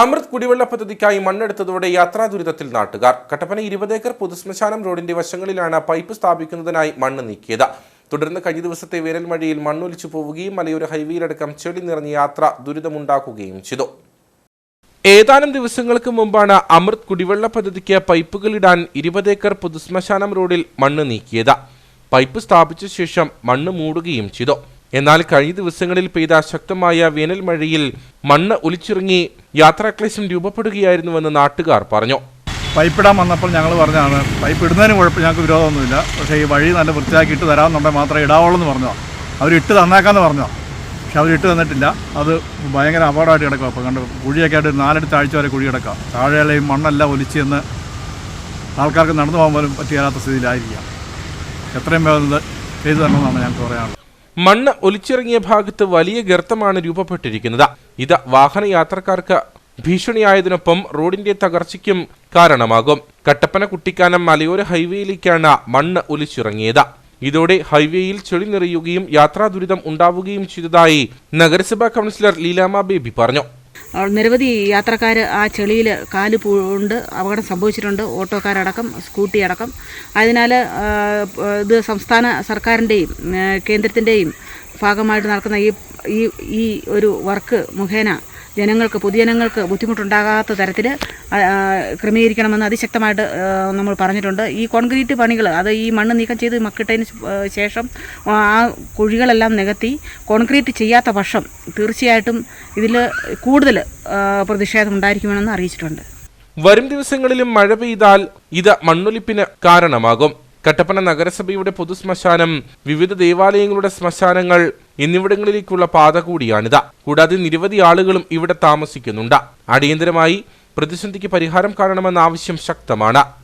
അമൃത് കുടിവെള്ള പദ്ധതിക്കായി മണ്ണെടുത്തതോടെ യാത്രാ ദുരിതത്തിൽ നാട്ടുകാർ. കട്ടപ്പന ഇരുപത് ഏക്കർ പൊതുശ്മശാനം റോഡിന്റെ വശങ്ങളിലാണ് പൈപ്പ് സ്ഥാപിക്കുന്നതിനായി മണ്ണ് നീക്കിയത്. തുടർന്ന് കഴിഞ്ഞ ദിവസത്തെ വേനൽ മഴയിൽ മണ്ണൊലിച്ചു പോവുകയും മലയോര ഹൈവേയിലടക്കം ചെളി നിറഞ്ഞ യാത്ര ദുരിതമുണ്ടാക്കുകയും ചെയ്തു. ഏതാനും ദിവസങ്ങൾക്ക് മുമ്പാണ് അമൃത് കുടിവെള്ള പദ്ധതിക്ക് പൈപ്പുകളിടാൻ ഇരുപത് ഏക്കർ പൊതുശ്മശാനം റോഡിൽ മണ്ണ് നീക്കിയത്. പൈപ്പ് സ്ഥാപിച്ച ശേഷം മണ്ണ് മൂടുകയും ചെയ്തു. എന്നാൽ കഴിഞ്ഞ ദിവസങ്ങളിൽ പെയ്ത ശക്തമായ വേനൽ മഴയിൽ മണ്ണ് ഒലിച്ചിറങ്ങി യാത്രാക്ലേശം രൂപപ്പെടുകയായിരുന്നുവെന്ന് നാട്ടുകാർ പറഞ്ഞു. പൈപ്പ് ഇടാൻ വന്നപ്പോൾ ഞങ്ങൾ പറഞ്ഞതാണ് പൈപ്പ് ഇടുന്നതിന് കുഴപ്പം ഞങ്ങൾക്ക് വിരോധമൊന്നുമില്ല. പക്ഷേ ഈ വഴി നല്ല വൃത്തിയാക്കി ഇട്ട് തരാമെന്നുണ്ടെങ്കിൽ മാത്രമേ ഇടാവുള്ളൂ എന്ന് പറഞ്ഞോ അവർ ഇട്ട് തന്നേക്കാന്ന് പറഞ്ഞോ പക്ഷെ അവർ ഇട്ട് തന്നിട്ടില്ല. അത് ഭയങ്കര അപകടമായിട്ട് കിടക്കുക അപ്പോൾ കണ്ട് കുഴിയൊക്കെ ആയിട്ട് നാലെടുത്ത് ആഴ്ച വരെ കുഴി കിടക്കാം താഴെയുള്ള ഈ മണ്ണെല്ലാം ഒലിച്ച് എന്ന് ആൾക്കാർക്ക് നടന്നു പോകാൻ പോലും പറ്റിയാത്ത സ്ഥിതിയിലായിരിക്കാം. എത്രയും വേഗം ചെയ്തു തരണമെന്നാണ് ഞങ്ങൾക്ക് പറയാനുള്ളത്. മണ്ണ് ഒലിച്ചിറങ്ങിയ ഭാഗത്ത് വലിയ ഗർത്തമാണ് രൂപപ്പെട്ടിരിക്കുന്നത്. ഇത് വാഹന യാത്രക്കാർക്ക് ഭീഷണിയായതിനൊപ്പം റോഡിന്റെ തകർച്ചയ്ക്കും കാരണമാകും. കട്ടപ്പന കുട്ടിക്കാനം മലയോര ഹൈവേയിലേക്കാണ് മണ്ണ് ഒലിച്ചിറങ്ങിയത്. ഇതോടെ ഹൈവേയിൽ ചെളി നിറയുകയും യാത്രാ ദുരിതം ഉണ്ടാവുകയും ചെയ്തതായി നഗരസഭാ കൗൺസിലർ ലീലാമ ബേബി പറഞ്ഞു. നിരവധി യാത്രക്കാർ ആ ചെളിയിൽ കാൽ പൂണ്ട് അപകടം സംഭവിച്ചിട്ടുണ്ട് ഓട്ടോക്കാരടക്കം സ്കൂട്ടി അടക്കം അതിനാൽ ഇത് സംസ്ഥാന സർക്കാരിന്റെയും കേന്ദ്രത്തിന്റെയും ഭാഗമായിട്ട് നടക്കുന്ന ഈ ഈ ഒരു വർക്ക് മുഖേന ജനങ്ങൾക്ക് പൊതുജനങ്ങൾക്ക് ബുദ്ധിമുട്ടുണ്ടാകാത്ത തരത്തിൽ ക്രമീകരിക്കണമെന്ന് അതിശക്തമായിട്ട് നമ്മൾ പറഞ്ഞിട്ടുണ്ട്. ഈ കോൺക്രീറ്റ് പണികൾ അത് ഈ മണ്ണ് നീക്കം ചെയ്ത് മക്കിട്ടതിന് ശേഷം ആ കുഴികളെല്ലാം നികത്തി കോൺക്രീറ്റ് ചെയ്യാത്ത പക്ഷം തീർച്ചയായിട്ടും ഇതിൽ കൂടുതൽ പ്രതിഷേധം ഉണ്ടായിരിക്കുമെന്ന് അറിയിച്ചിട്ടുണ്ട്. വരും ദിവസങ്ങളിലും മഴ പെയ്താൽ ഇത് മണ്ണൊലിപ്പിന് കാരണമാകും. കട്ടപ്പന നഗരസഭയുടെ പൊതുശ്മശാനം വിവിധ ദേവാലയങ്ങളുടെ ശ്മശാനങ്ങൾ എന്നിവിടങ്ങളിലേക്കുള്ള പാത കൂടിയാണിത്. കൂടാതെ നിരവധി ആളുകളും ഇവിടെ താമസിക്കുന്നുണ്ട്. അടിയന്തരമായി പ്രതിസന്ധിക്ക് പരിഹാരം കാണണമെന്ന ആവശ്യം ശക്തമാണ്.